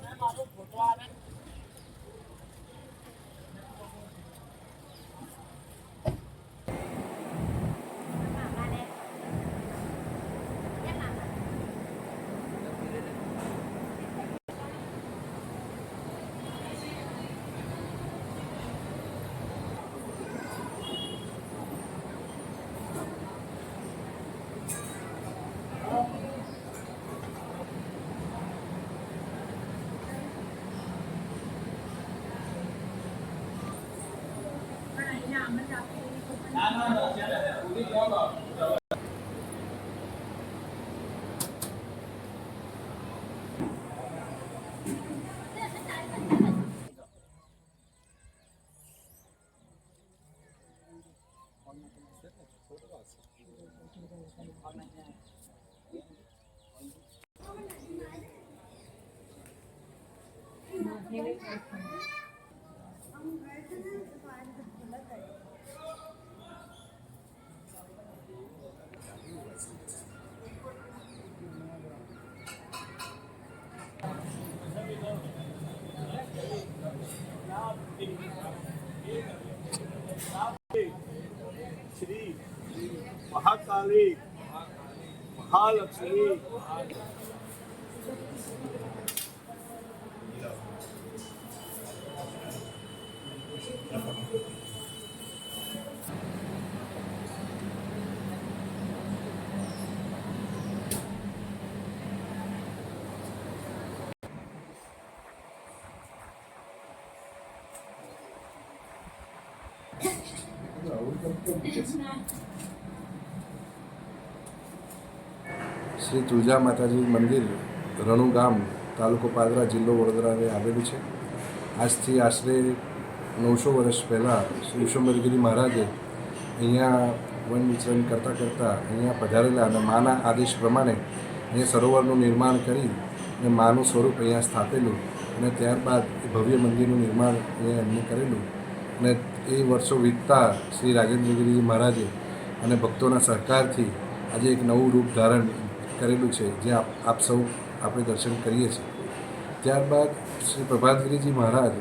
Máy đo 了 Shri Mahakali Mahalakshmi Shri Tulja માતાજી મંદિર, રણુ ગામ, તાલુકો પાદરા જિલ્લો વડોદરાને આવેલું છે. આજથી આશરે નવસો વર્ષ પહેલાં શ્રી વિશ્વંભરગીરી મહારાજે અહીંયા વન વિચરણ કરતાં કરતાં અહીંયા પધારેલા અને માના આદેશ પ્રમાણે અહીંયા સરોવરનું નિર્માણ કરી અને માનું સ્વરૂપ અહીંયા સ્થાપેલું અને ત્યારબાદ એ ભવ્ય મંદિરનું નિર્માણ અહીંયા એમને કરેલું અને એ વર્ષો વીતતા શ્રી રાજેન્દ્રગીરી મહારાજે અને ભક્તોના સહકારથી આજે એક નવું રૂપ ધારણ કરેલું છે, જે આપ આપ સૌ આપણે દર્શન કરીએ છીએ. ત્યારબાદ શ્રી પ્રભાતગીરીજી મહારાજ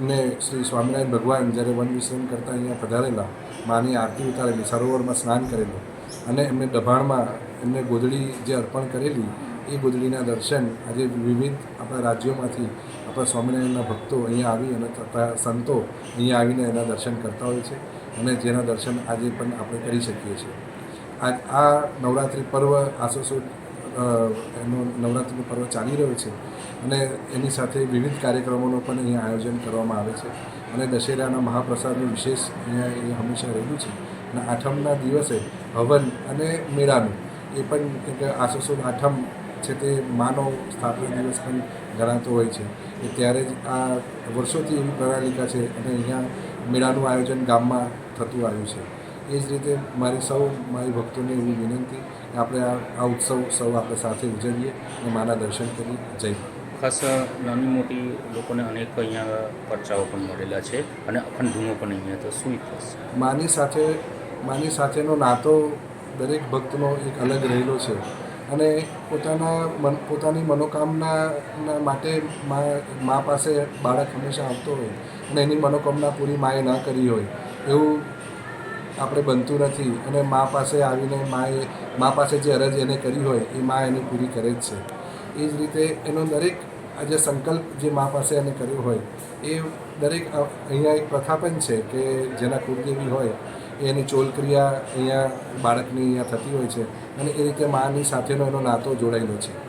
ને શ્રી સ્વામિનારાયણ ભગવાન જ્યારે વન વિચરણ કરતાં અહીંયા પધારેલા, માની આરતી ઉતારેલી સરોવરમાં સ્નાન કરેલું અને એમને દભાણમાં એમને ગોદડી જે અર્પણ કરેલી, એ ગોદડીના દર્શન આજે વિવિધ આપણા રાજ્યોમાંથી આપણા સ્વામિનારાયણના ભક્તો અહીંયા આવી અને તથા સંતો અહીંયા આવીને એના દર્શન કરતા હોય છે અને જેના દર્શન આજે પણ આપણે કરી શકીએ છીએ. આ આ નવરાત્રિ પર્વ આસો એનું નવરાત્રિનો પર્વ ચાલી રહ્યો છે અને એની સાથે વિવિધ કાર્યક્રમોનું પણ અહીંયા આયોજન કરવામાં આવે છે અને દશેરાના મહાપ્રસાદનું વિશેષ અહીંયા એ હંમેશા રહેલું છે. અને આઠમના દિવસે હવન અને મેળાનું, એ પણ એક આસો આઠમ છે તે માનો સ્થાપના દિવસ પણ ગણાતો હોય છે. એ ત્યારે જ આ વર્ષોથી એવી પ્રણાલિકા છે અને અહીંયા મેળાનું આયોજન ગામમાં થતું આવ્યું છે. એ જ રીતે મારી સૌ મારી ભક્તોને એવી વિનંતી કે આપણે આ આ ઉત્સવ સૌ આપણે સાથે ઉજવીએ અને માના દર્શન કરી જય ખાસ નાની મોટી લોકોને અનેક અહીંયા પરચાઓ પણ મળેલા છે અને અખંડ ધૂમો પણ અહીંયા તો શું માની સાથે માની સાથેનો નાતો દરેક ભક્તનો એક અલગ રહેલો છે અને પોતાના મન પોતાની મનોકામના માટે મા મા પાસે બાળક હંમેશા આવતો હોય અને એની મનોકામના પૂરી માએ ન કરી હોય એવું આપણે બનતું નથી અને મા પાસે આવીને માએ, મા પાસે જે અરજ એને કરી હોય, એ મા એની પૂરી કરે જ છે. એ જ રીતે એનો દરેક આ જે સંકલ્પ જે મા પાસે એને કર્યો હોય, એ દરેક અહીંયા એક પ્રથા પણ છે કે જેના કુળદેવી હોય એની ચોલ ક્રિયા અહીંયા બાળકની અહીંયા થતી હોય છે અને એ રીતે માની સાથેનો એનો નાતો જોડાયેલો છે.